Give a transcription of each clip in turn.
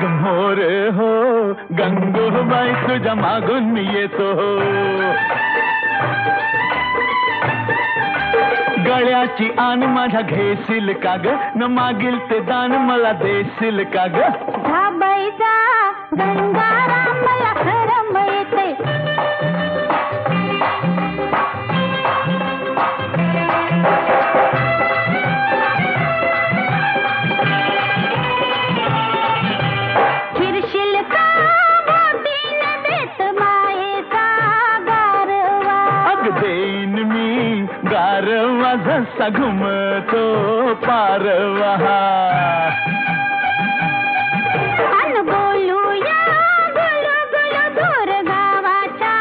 अग मोर हो गंगोबाई तुझ्या मागून तो हो। गळ्याची आन माझ्या घेशील का ग? न मागील ते दान मला देशील का ग? गंगाराम मला खरम येते गुलू गुलू दूर गावाच्या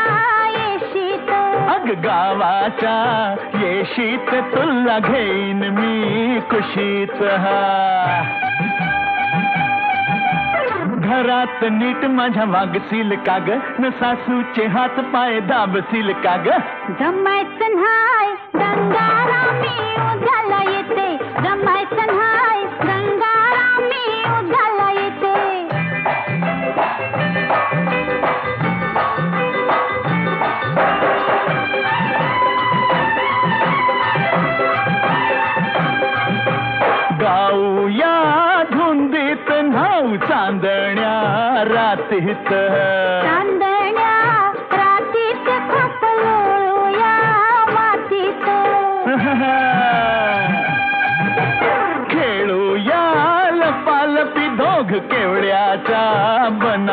येशीत अग गावाच्या येशीत तुला घेईन मी कुशीत हा। घरात नीट माझ्या वागशील का ग न सासूचे हात पाय दाबशील का ग जमायचं न्हाय गंगारामी रातीत चांदण्या रातीत खपलोळूया मातीत खेळूया लपालपी दोघ केवड्याच्या बनाहत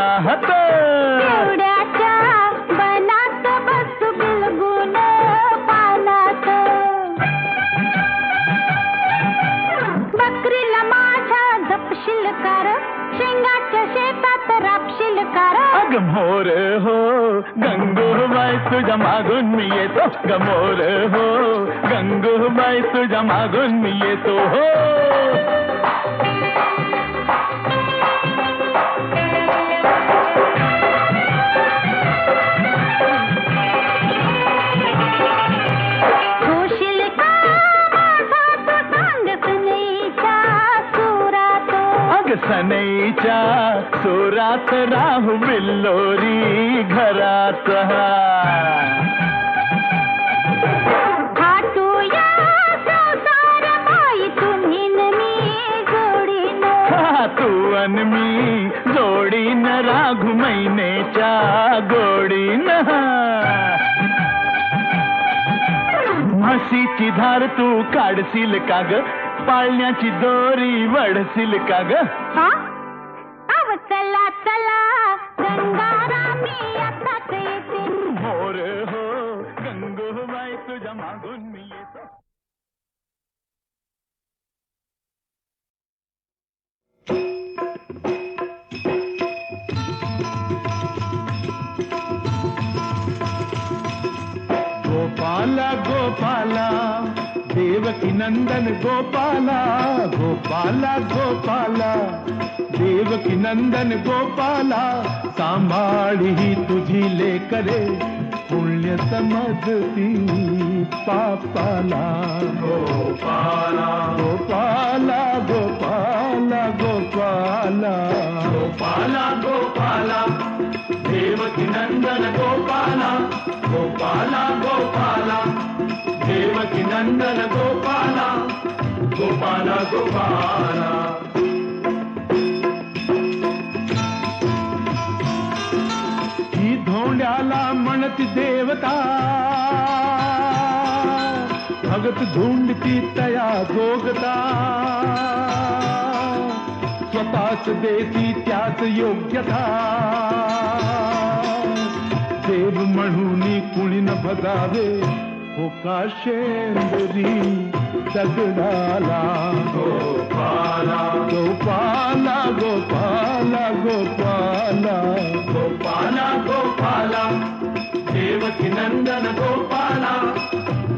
कार अग मोर हो गंगूबाई तुझ्या मागून मी येतो. तो गमोर हो गंगूबाई तुझ्या मागून मी येतो. हो! सनईच्या सुरात राहू बिल्लोरी घरात बाई तुम्ही न मी जोडीनं हा, तू अन मी जोडीन राघू महिनेच्या गोडीन म्हशीची धार तू काढशील का ग? पाळण्याची दोरी वडशील का ग। चला चला गंगारामी आताच येते मोर हो गंगूबाई तुझ्या मागून मी येतो गोपाला गोपाला। देवकी नंदन गोपाला गोपाला गोपाला। देवकी नंदन गोपाला सांभाळी ही तुझी लेकरे पुण्य समझती पापाला। गोपाला। गोपाला गोपाला गोपाला। गोपाला गोपाला। देवकी नंदन गोपाला गोपाला गोपाला। नंदन गोपाला गोपाला गोपाला. ही धोंड्याला म्हणत देवता भगत झुंडती तया जोगता स्वतःच देती त्याच योग्यता. देव म्हणून कुणी न बघावे हो का शेंदरी दगडाला गोपाला। गोपाला गोपाला गोपाला। गोपाला गोपाला। देवकी नंदन गोपाला।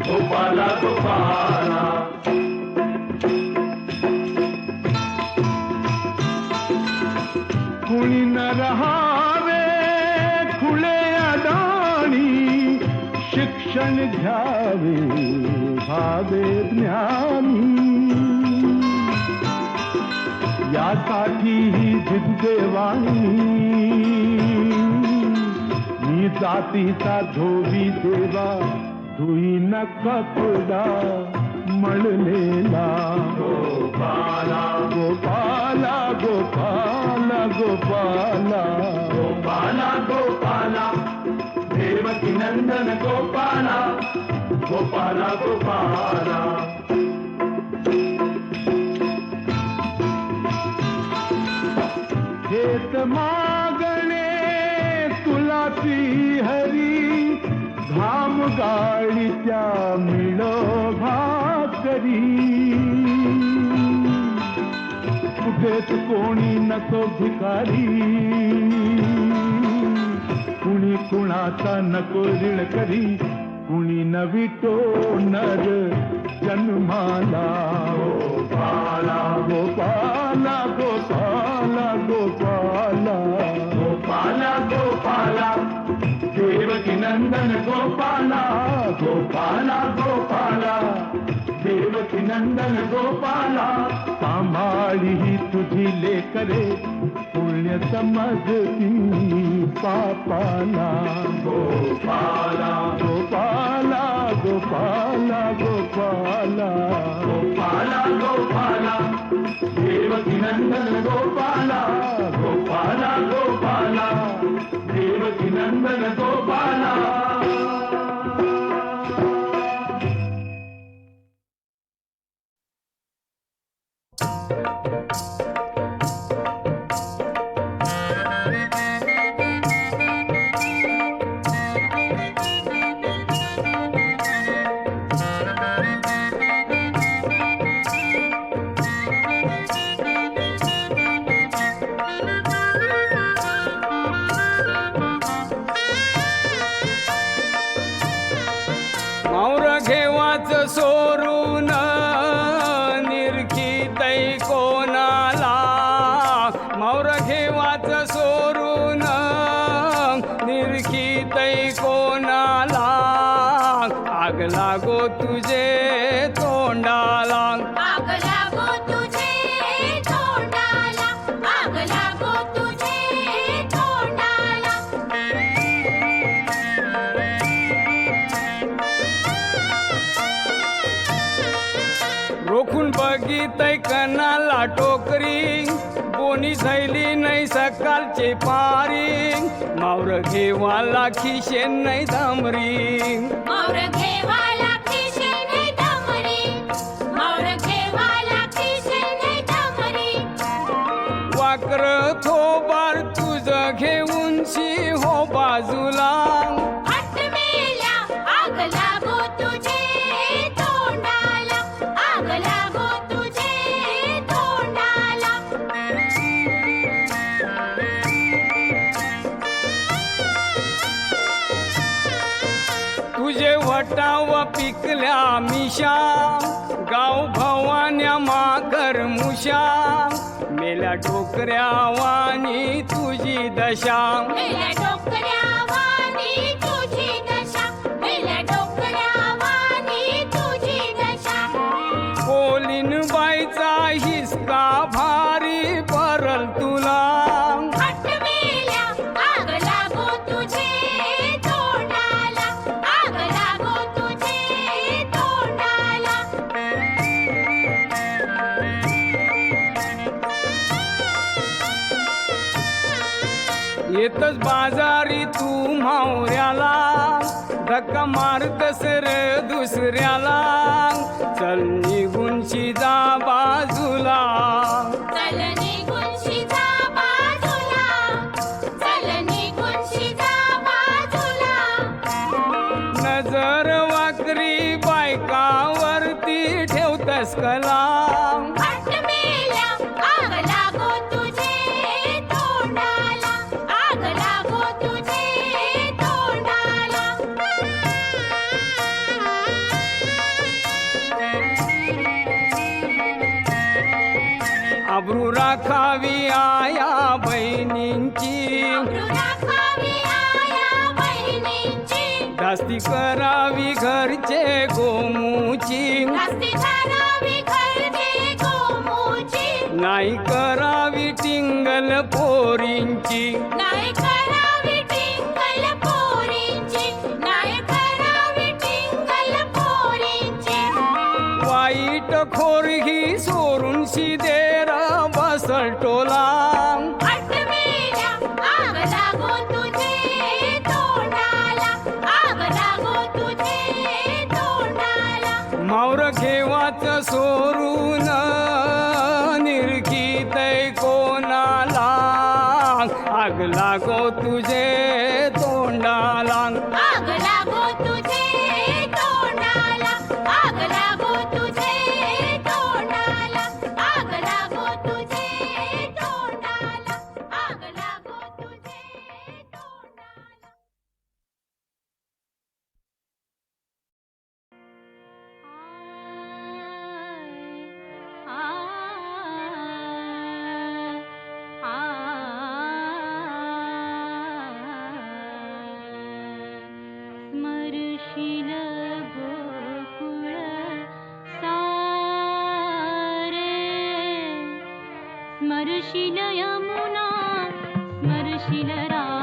गोपाला गोपाला। कुणी न रहावे घ्यावे भावे ज्ञानी। यासाठी ही जिद्देवाणी मी जातीचा धोबी देवा धुई न कपडा मळलेला गोपाला। गोपाला गोपाला गोपाला। गोपाला गोपाला। देवकी नंदन गोपाला गोपाला गोपाला। हेत मागणे तुला ती हरी घाम गाळीच्या मिळो भाकरी कुठेच कोणी नको भिकारी कुणी कुणाचा नको ऋण करी कुणी नवी नर जन्माला. गोपाला गोपाला गोपाला गोपाला गोपाला गोपाला देवकी नंदन गोपाला गोपाला गोपाला देवकी नंदन गोपाला सांभाळी ही तुझी लेकरे पुण्य समजती पापाला। गोपाला गोपाला गोपाला गोपाला। गोपाला गोपाला, देवकी नंदन गोपाला। गोपाला गोपाला, देवकी नंदन गोपाला। टोकरी बोनी सैली नाही सकाळचे पारी मावर घेवाला खिशे नाही धामरी वाकर थोबार तुझ घेऊन शी हो बाजूला. पिकल्या मिशा गाव भवान्या माकर मुशा मेल्या डोकऱ्या वाणी तुझी दशा. मारतस रे दुसऱ्याला. चल निघूनची जा बाजूला. जास्ती करावी घरचे गोमूची. नाही करावी टिंगल पोरींची. आग लागो तुझे तोंडाला. स्मृशिलयमुना स्मृशिलरा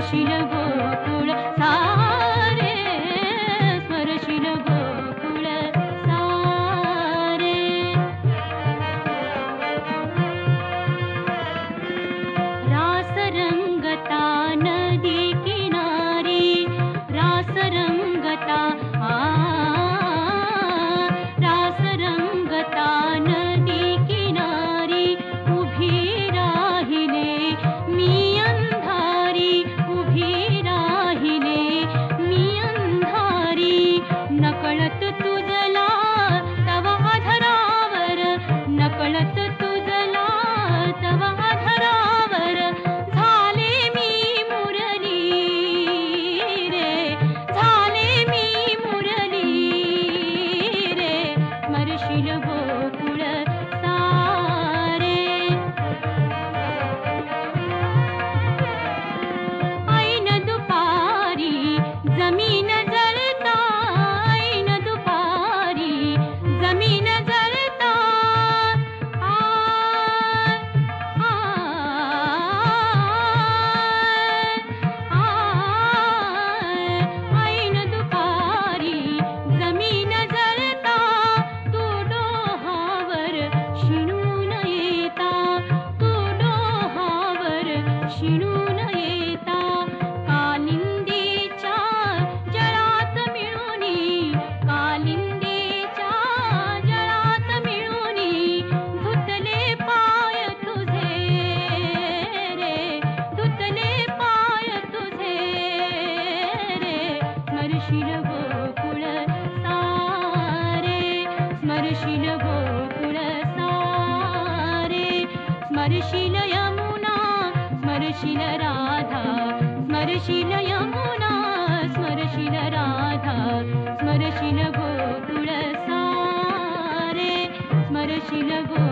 ಶಿರಗೋ ಶಿಲವೋ